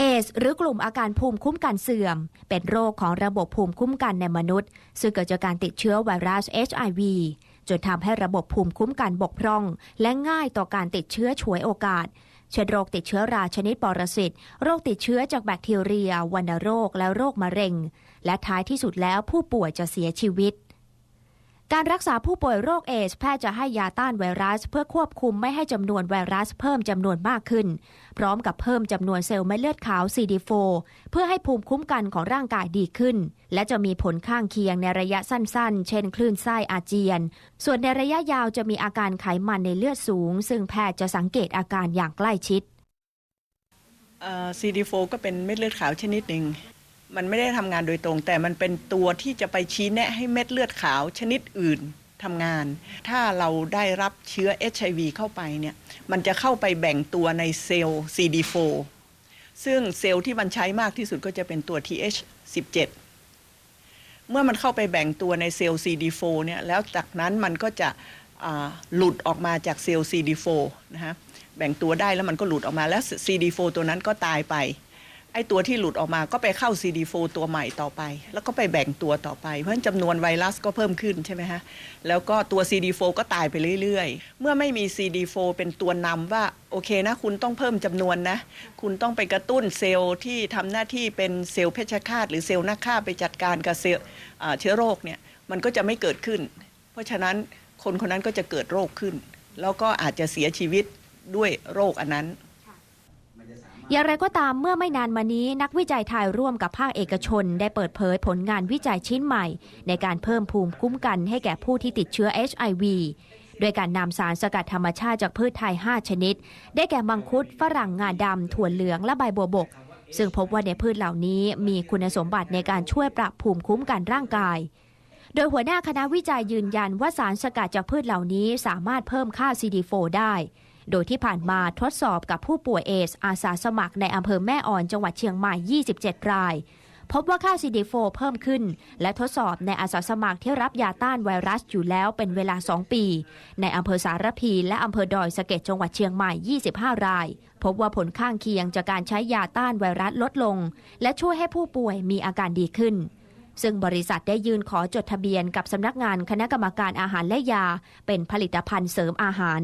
เอสหรือกลุ่มอาการภูมิคุ้มกันเสื่อม เป็นโรคของระบบภูมิคุ้มกันในมนุษย์ ซึ่งเกิดจากการติดเชื้อไวรัส HIV จนทำให้ระบบภูมิคุ้มกันบกพร่อง และง่ายต่อการติดเชื้อฉวยโอกาส เช่นโรคติดเชื้อราชนิดปรสิต โรคติดเชื้อจากแบคทีเรีย วัณโรค และโรคมะเร็ง และท้ายที่สุดแล้วผู้ป่วยจะเสียชีวิต การรักษาผู้ป่วยโรคเอสแพทย์จะให้ยาต้านไวรัส เพื่อควบคุมไม่ให้จำนวนไวรัสเพิ่มจำนวนมากขึ้น พร้อมกับเพิ่มจำนวนเซลล์เม็ดเลือดขาว CD4 เพื่อให้ภูมิคุ้มกันของร่างกายดีขึ้น และจะมีผลข้างเคียงในระยะสั้นๆ เช่น คลื่นไส้อาเจียน ส่วนในระยะยาวจะมีอาการไขมันในเลือดสูง ซึ่งแพทย์จะสังเกตอาการอย่างใกล้ชิด CD4 ก็เป็นเม็ดเลือดขาวชนิดหนึ่ง มันไม่ได้ทำงานโดยตรง แต่มันเป็นตัวที่จะไปชี้แนะให้เม็ดเลือดขาวชนิดอื่นทำงาน ถ้าเราได้รับเชื้อ HIV เข้าไปเนี่ย มันจะเข้าไปแบ่งตัวในเซลล์ CD4 ซึ่งเซลล์ที่มันใช้มากที่สุดก็จะเป็นตัว TH17 เมื่อมันเข้าไปแบ่งตัวในเซลล์ CD4 เนี่ย แล้วจากนั้นมันก็จะหลุดออกมาจากเซลล์ CD4 นะฮะ แบ่งตัวได้แล้วมันก็หลุดออกมาแล้ว CD4 ตัวนั้นก็ตายไป อ้ตัวที่หลุดออกมาก็ไปเข้า CD4 ตัวใหม่ต่อไป แล้วก็ไปแบ่งตัวต่อไป เพราะฉะนั้นจำนวนไวรัสก็เพิ่มขึ้นใช่ไหมฮะแล้วก็ตัว CD4 ก็ตายไปเรื่อยๆ เมื่อไม่มี CD4 เป็นตัวนำว่าโอเคนะ คุณต้องเพิ่มจำนวนนะ คุณต้องไปกระตุ้นเซลล์ที่ทำหน้าที่เป็นเซลล์เพชฌฆาตหรือเซลล์หน้าฆ่าไปจัดการกับเซลล์เชื้อโรคเนี่ยมันก็จะไม่เกิดขึ้น เพราะฉะนั้นคนคนนั้นก็จะเกิดโรคขึ้น แล้วก็อาจจะเสียชีวิตด้วยโรคอันนั้น อย่างไรก็ตามเมื่อไม่นานมานี้นักวิจัยไทยร่วมกับภาคเอกชน ได้เปิดเผยผลงานวิจัยชิ้นใหม่ ในการเพิ่มภูมิคุ้มกันให้แก่ผู้ที่ติดเชื้อ HIV โดยการนำสารสกัดธรรมชาติจากพืชไทย 5 ชนิด ได้แก่มังคุดฝรั่งงาดำถั่วเหลืองและใบบัวบก ซึ่งพบว่าในพืชเหล่านี้มีคุณสมบัติในการช่วยปรับภูมิคุ้มกันร่างกาย โดยหัวหน้าคณะวิจัยยืนยันว่าสารสกัดจากพืชเหล่านี้สามารถเพิ่มค่า CD4 ได้ โดยที่ผ่านมาทดสอบกับผู้ป่วยเอส อาสาสมัครในอำเภอแม่อ่อนจังหวัดเชียงใหม่ 27 ราย พบว่าค่า CD4 เพิ่มขึ้น และทดสอบในอาสาสมัครที่รับยาต้านไวรัสอยู่แล้วเป็นเวลา 2 ปี ในอำเภอสารพีและอำเภอดอยสะเก็ดจังหวัดเชียงใหม่ 25 ราย พบว่าผลข้างเคียงจากการใช้ยาต้านไวรัสลดลง และช่วยให้ผู้ป่วยมีอาการดีขึ้นซึ่งบริษัทได้ยื่นขอจดทะเบียนกับสำนักงานคณะกรรมการอาหารและยา เป็นผลิตภัณฑ์เสริมอาหาร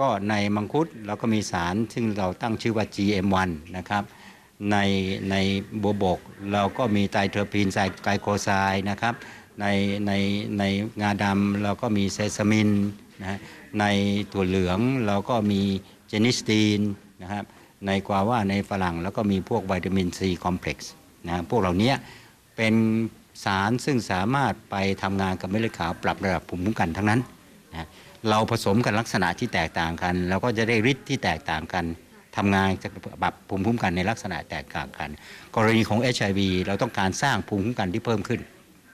ก็ในมังคุดเราก็มีสารซึ่งเราตั้งชื่อว่า GM1 นะครับในในบัวบกเราก็มีไตรเทอร์พีนไซไกลโคไซด์นะครับในในในงาดำเราก็มีเซซามินนะฮะในถั่วเหลืองเราก็มีเจนิสตีนนะครับในกวาว่าในฝรั่งแล้วก็มีพวกวิตามินซีคอมเพล็กซ์นะพวกเหล่านี้เป็นสารซึ่งสามารถไปทำงานกับเม็ดเลือดขาวปรับระดับภูมิคุ้มกันทั้งนั้นนะ เราผสมกันลักษณะที่แตกต่างกัน เราก็จะได้ฤทธิ์ที่แตกต่างกันทำงานจะปรับภูมิคุ้มกันในลักษณะแตกต่างกัน กรณีของ HIV เราต้องการสร้างภูมิคุ้มกันที่เพิ่มขึ้น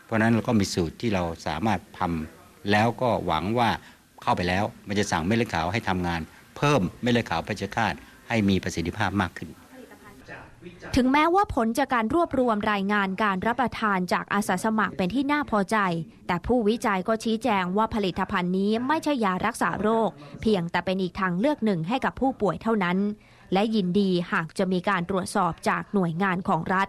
เพราะฉะนั้นเราก็มีสูตรที่เราสามารถทำแล้วก็หวังว่าเข้าไปแล้วมันจะสั่งเม็ดเลือดขาวให้ทำงาน เพิ่มเม็ดเลือดขาวเพชฌฆาตให้มีประสิทธิภาพมากขึ้น ถึงแม้ว่าผลจากการรวบรวมรายงานการรับประทานจากอาสาสมัครเป็นที่น่าพอใจ แต่ผู้วิจัยก็ชี้แจงว่าผลิตภัณฑ์นี้ไม่ใช่ยารักษาโรค เพียงแต่เป็นอีกทางเลือกหนึ่งให้กับผู้ป่วยเท่านั้น และยินดีหากจะมีการตรวจสอบจากหน่วยงานของรัฐ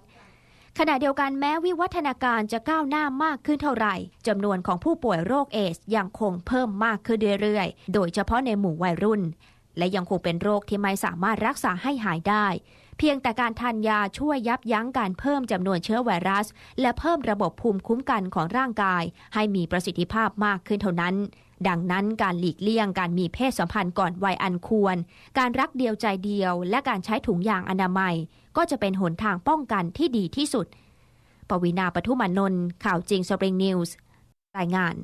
ขณะเดียวกันแม้วิวัฒนาการจะก้าวหน้ามากขึ้นเท่าไหร่จำนวนของผู้ป่วยโรคเอสยังคงเพิ่มมากขึ้นเรื่อยๆ โดยเฉพาะในหมู่วัยรุ่น และยังคงเป็นโรคที่ไม่สามารถรักษาให้หายได้ เพียงแต่การทานยาช่วยยับยั้งการเพิ่มจำนวนเชื้อไวรัส และเพิ่มระบบภูมิคุ้มกันของร่างกาย ให้มีประสิทธิภาพมากขึ้นเท่านั้น ดังนั้นการหลีกเลี่ยงการมีเพศสัมพันธ์ก่อนวัยอันควร การรักเดียวใจเดียว และการใช้ถุงยางอนามัย ก็จะเป็นหนทางป้องกันที่ดีที่สุด ปวีนาปทุมานนท์ข่าวจริงสปริงนิวส์รายงาน